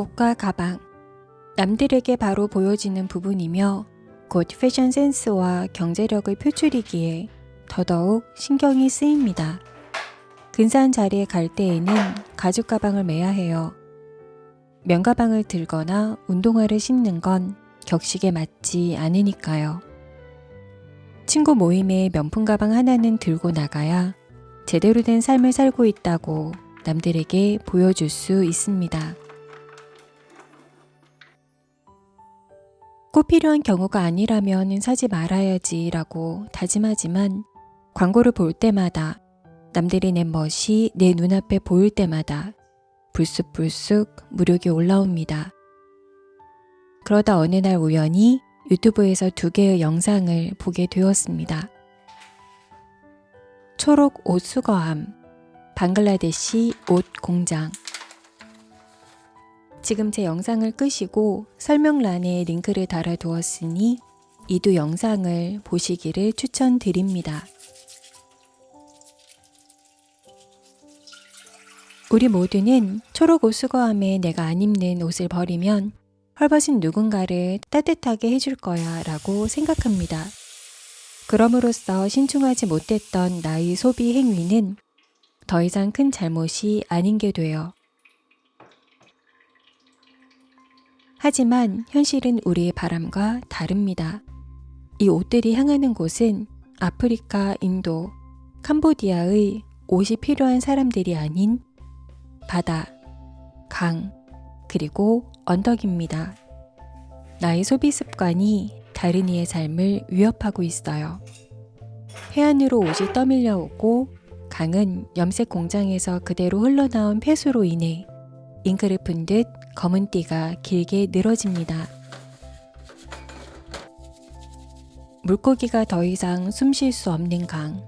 옷과 가방. 남들에게 바로 보여지는 부분이며 곧 패션 센스와 경제력을 표출이기에 더더욱 신경이 쓰입니다. 근사한 자리에 갈 때에는 가죽 가방을 매야 해요. 면가방을 들거나 운동화를 신는 건 격식에 맞지 않으니까요. 친구 모임에 명품 가방 하나는 들고 나가야 제대로 된 삶을 살고 있다고 남들에게 보여줄 수 있습니다. 꼭 필요한 경우가 아니라면 사지 말아야지라고 다짐하지만 광고를 볼 때마다 남들이 낸 멋이 내 눈앞에 보일 때마다 불쑥불쑥 무력이 올라옵니다. 그러다 어느 날 우연히 유튜브에서 두 개의 영상을 보게 되었습니다. 초록 옷 수거함, 방글라데시 옷 공장. 지금 제 영상을 끄시고 설명란에 링크를 달아두었으니 이 두 영상을 보시기를 추천드립니다. 우리 모두는 초록 옷 수거함에 내가 안 입는 옷을 버리면 헐벗은 누군가를 따뜻하게 해줄 거야 라고 생각합니다. 그럼으로써 신중하지 못했던 나의 소비 행위는 더 이상 큰 잘못이 아닌 게 돼요. 하지만 현실은 우리의 바람과 다릅니다. 이 옷들이 향하는 곳은 아프리카, 인도, 캄보디아의 옷이 필요한 사람들이 아닌 바다, 강, 그리고 언덕입니다. 나의 소비 습관이 다른 이의 삶을 위협하고 있어요. 해안으로 옷이 떠밀려 오고 강은 염색 공장에서 그대로 흘러나온 폐수로 인해 잉크를 푼 듯 검은 띠가 길게 늘어집니다. 물고기가 더 이상 숨 쉴 수 없는 강.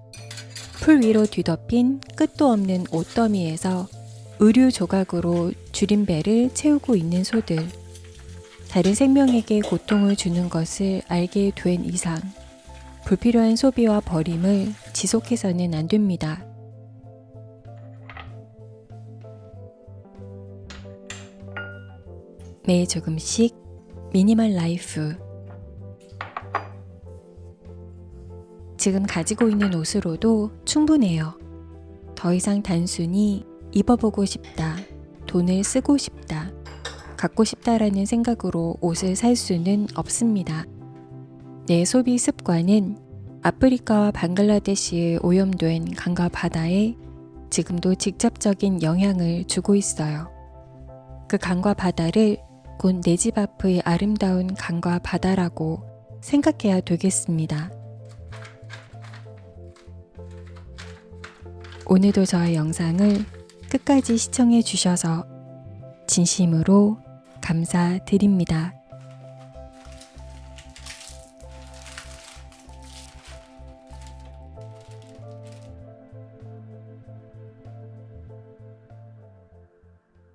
풀 위로 뒤덮인 끝도 없는 옷더미에서 의류 조각으로 줄임배를 채우고 있는 소들. 다른 생명에게 고통을 주는 것을 알게 된 이상, 불필요한 소비와 버림을 지속해서는 안 됩니다. 매일 조금씩 미니멀 라이프. 지금 가지고 있는 옷으로도 충분해요. 더 이상 단순히 입어보고 싶다, 돈을 쓰고 싶다, 갖고 싶다라는 생각으로 옷을 살 수는 없습니다. 내 소비 습관은 아프리카와 방글라데시에 오염된 강과 바다에 지금도 직접적인 영향을 주고 있어요. 그 강과 바다를 곧 내 집 앞의 아름다운 강과 바다라고 생각해야 되겠습니다. 오늘도 저의 영상을 끝까지 시청해 주셔서 진심으로 감사드립니다.